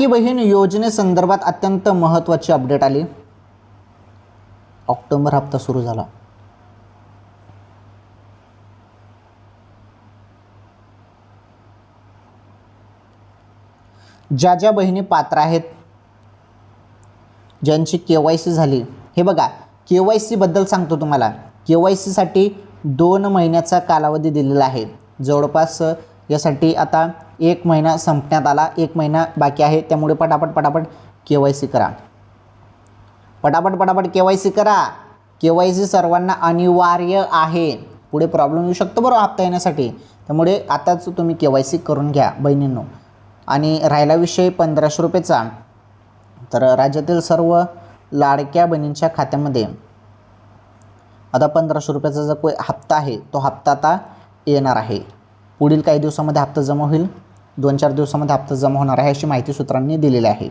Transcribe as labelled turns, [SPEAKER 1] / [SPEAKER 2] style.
[SPEAKER 1] लाडकी बहीण योजनेसंदर्भात अत्यंत महत्त्वाची अपडेट आली. ऑक्टोबर हप्ता सुरू झाला. ज्या ज्या बहिणी पात्र आहेत ज्यांची के वाय सी झाली. हे बघा के वाय सीबद्दल सांगतो तुम्हाला. के वाय सीसाठी दोन महिन्याचा कालावधी दिलेला आहे. जवळपास यासाठी आता एक महिना संपण्यात आला एक महिना बाकी आहे. त्यामुळे पटापट पटापट के वाय सी करा. पटापट पटापट के वाय सी करा. के वाय सी सर्वांना अनिवार्य आहे. पुढे प्रॉब्लेम येऊ शकतो बरं हप्ता येण्यासाठी. त्यामुळे आताच तुम्ही के वाय सी करून घ्या बहिणींनो. आणि राहिला विषय पंधराशे रुपयेचा. तर राज्यातील सर्व लाडक्या बहिणींच्या खात्यामध्ये आता पंधराशे रुपयाचा जो हप्ता आहे तो हप्ता आता येणार आहे. पुढील काही दिवसामध्ये हप्ता जमा होईल. दोन चार दिवसामध्ये हप्ता जमा होणार आहे अशी माहिती सूत्रांनी दिलेली आहे.